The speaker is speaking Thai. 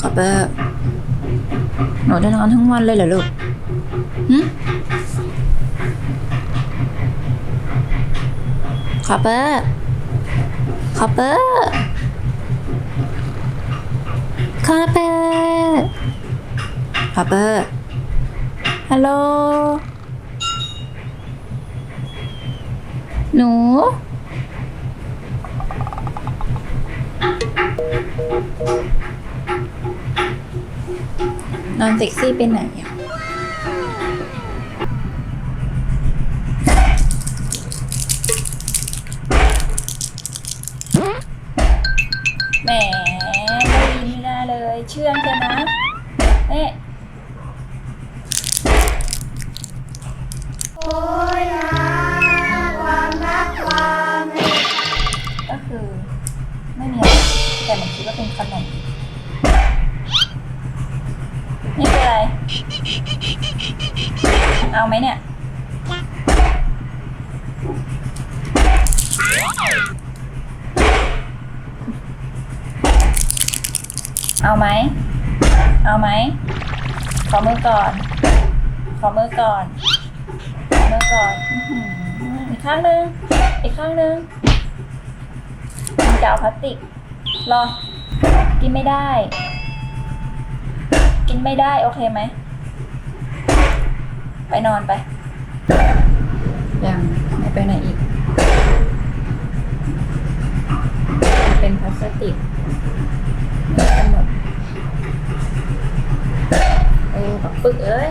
คอปเปอร์หนูจะนอนทั้งวันเลยเหรอลูกหึคอปเปอร์คอปเปอร์คอปเปอร์คอปเปอร์ฮัลโหลหนู นอนเซ็กซี่เป็นไหนอะแหมได้ยินไม่ได้เลย เชื่องใช่ไหมเอ๊ะโอ้ยนะความรักความก็คือ ไม่มีอะไรแต่มันคิดว่าเป็นขนม นี่คืออะไร เอาไหมเนี่ย เอาไหม เอาไหม ขอมือก่อน ขอมือก่อน ขอมือก่อน อีกข้างหนึ่งอีกข้างหนึ่งมันจะเอาพลาสติก รอ กินไม่ได้ กินไม่ได้ โอเคไหม นอนไป ยังไม่ไปไหนอีก เป็นพลาสติกเหมือนกันหมดเออแบบปึกเอ้ย